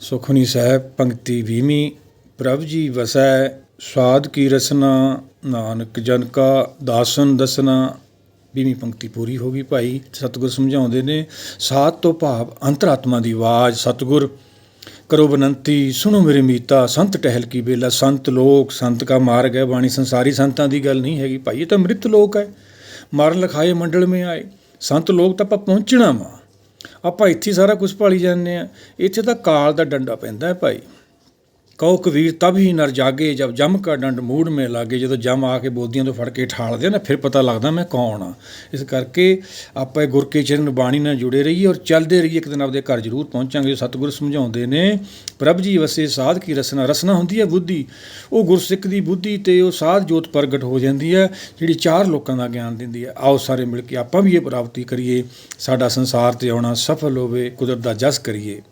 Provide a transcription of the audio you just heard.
ਸੁਖਨੀ ਸਾਹਿਬ, ਪੰਕਤੀ ਵੀਹਵੀਂ, ਪ੍ਰਭ ਜੀ ਵਸੈ ਸਵਾਦ ਕੀ ਰਸਨਾ, ਨਾਨਕ ਜਨ ਕਾ ਦਾਸਨ ਦਸਨਾ। ਵੀਹਵੀਂ ਪੰਕਤੀ ਪੂਰੀ ਹੋ ਗਈ ਭਾਈ, ਸਤਿਗੁਰ ਸਮਝਾਉਂਦੇ ਨੇ, ਸਾਧ ਤੋਂ ਭਾਵ ਅੰਤਰਾਤਮਾ ਦੀ ਆਵਾਜ਼, ਸਤਿਗੁਰ, ਕਰੋ ਬਨੰਤੀ, ਸੁਣੋ ਮੇਰੇ ਮੀਤਾ, ਸੰਤ ਟਹਿਲ ਕੀ ਬੇਲਾ, ਸੰਤ ਲੋਕ, ਸੰਤ ਕਾ ਮਾਰਗ ਹੈ ਬਾਣੀ, ਸੰਸਾਰੀ ਸੰਤਾਂ ਦੀ ਗੱਲ ਨਹੀਂ ਹੈਗੀ। ਭਾਈ, ਇਹ ਤਾਂ ਮ੍ਰਿਤ ਲੋਕ ਹੈ, ਮਰਨ ਲਖਾਏ ਮੰਡਲ ਮੇ ਆਏ, ਸੰਤ ਲੋਕ ਤਾਂ ਆਪਾਂ ਪਹੁੰਚਣਾ ਵਾ। ਆਪਾਂ ਇੱਥੇ ਸਾਰਾ ਕੁਝ ਭਾਲੀ ਜਾਂਦੇ ਆ ਇੱਥੇ ਤਾਂ ਕਾਲ ਦਾ ਡੰਡਾ ਪੈਂਦਾ ਹੈ ਭਾਈ। ਕਹੋ ਕਬੀਰ, ਤਬ ਹੀ ਨਰ ਜਾਗੇ, ਜਬ ਜਮ ਕਾ ਡੰਡ ਮੂੜ ਮੇ ਲਾਗੇ। ਜਦੋਂ ਜਮ ਆ ਕੇ ਬੋਦੀਆਂ ਤੋਂ ਫੜ ਕੇ ਠਾਲਦੇ ਆ ਨਾ, ਫਿਰ ਪਤਾ ਲੱਗਦਾ ਮੈਂ ਕੌਣ ਆ। ਇਸ ਕਰਕੇ ਆਪਾਂ ਇਹ ਗੁਰ ਕੇ ਚਰਨ ਬਾਣੀ ਨਾਲ ਜੁੜੇ ਰਹੀਏ ਔਰ ਚੱਲਦੇ ਰਹੀਏ। ਇੱਕ ਦਿਨ ਆਪਦੇ ਘਰ ਜ਼ਰੂਰ ਪਹੁੰਚਾਂਗੇ। ਸਤਿਗੁਰ ਸਮਝਾਉਂਦੇ ਨੇ, ਪ੍ਰਭ ਜੀ ਵਸੇ ਸਾਧ ਕੀ ਰਸਨਾ। ਰਸਨਾ ਹੁੰਦੀ ਹੈ ਬੁੱਧੀ। ਉਹ ਗੁਰਸਿੱਖ ਦੀ ਬੁੱਧੀ ਤੇ ਉਹ ਸਾਧ ਜੋਤ ਪ੍ਰਗਟ ਹੋ ਜਾਂਦੀ ਹੈ, ਜਿਹੜੀ ਚਾਰ ਲੋਕਾਂ ਦਾ ਗਿਆਨ ਦਿੰਦੀ ਹੈ। ਆਓ ਸਾਰੇ ਮਿਲ ਕੇ ਆਪਾਂ ਵੀ ਇਹ ਪ੍ਰਾਪਤੀ ਕਰੀਏ। ਸਾਡਾ ਸੰਸਾਰ ਤੇ ਆਉਣਾ ਸਫਲ ਹੋਵੇ, ਕੁਦਰਤ ਦਾ ਜਸ ਕਰੀਏ।